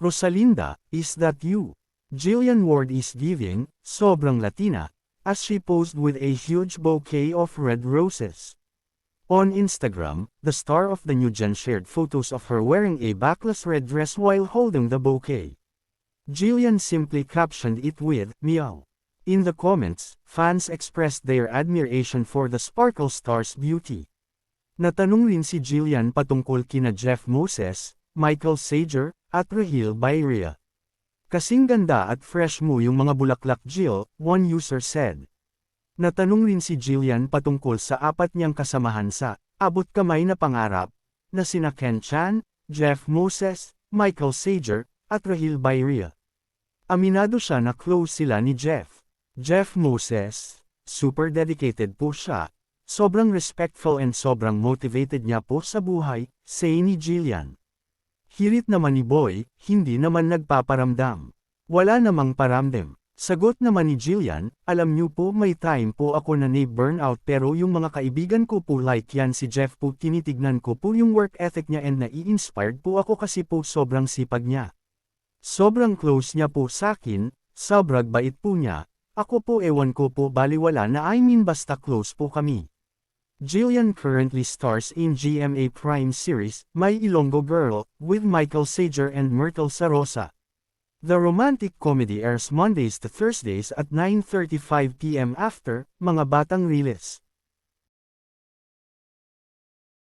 Rosalinda, is that you? Jillian Ward is giving, sobrang Latina, as she posed with a huge bouquet of red roses. On Instagram, the star of the new gen shared photos of her wearing a backless red dress while holding the bouquet. Jillian simply captioned it with, meow. In the comments, fans expressed their admiration for the sparkle star's beauty. Natanong rin si Jillian patungkol kina Jeff Moses, Michael Sager, at Rahil Bayria. Kasing ganda at fresh mo yung mga bulaklak Jill, one user said. Natanong rin si Jillian patungkol sa apat niyang kasamahan sa abot kamay na pangarap, na sina Ken Chan, Jeff Moses, Michael Sager, at Rahil Bayria. Aminado siya na close sila ni Jeff. Jeff Moses, super dedicated po siya, sobrang respectful and sobrang motivated niya po sa buhay, say ni Jillian. Hirit naman ni Boy, hindi naman nagpaparamdam. Wala namang paramdam. Sagot naman ni Jillian, alam niyo po may time po ako na burnout pero yung mga kaibigan ko po like yan si Jeff po tinitignan ko po yung work ethic niya and nai-inspired po ako kasi po sobrang sipag niya. Sobrang close niya po sa akin, sobrang bait po niya, ako po ewan ko po baliwala na I mean basta close po kami. Jillian currently stars in GMA Prime series, My Ilonggo Girl, with Michael Sager and Myrtle Sarosa. The romantic comedy airs Mondays to Thursdays at 9.35pm after, mga batang riles.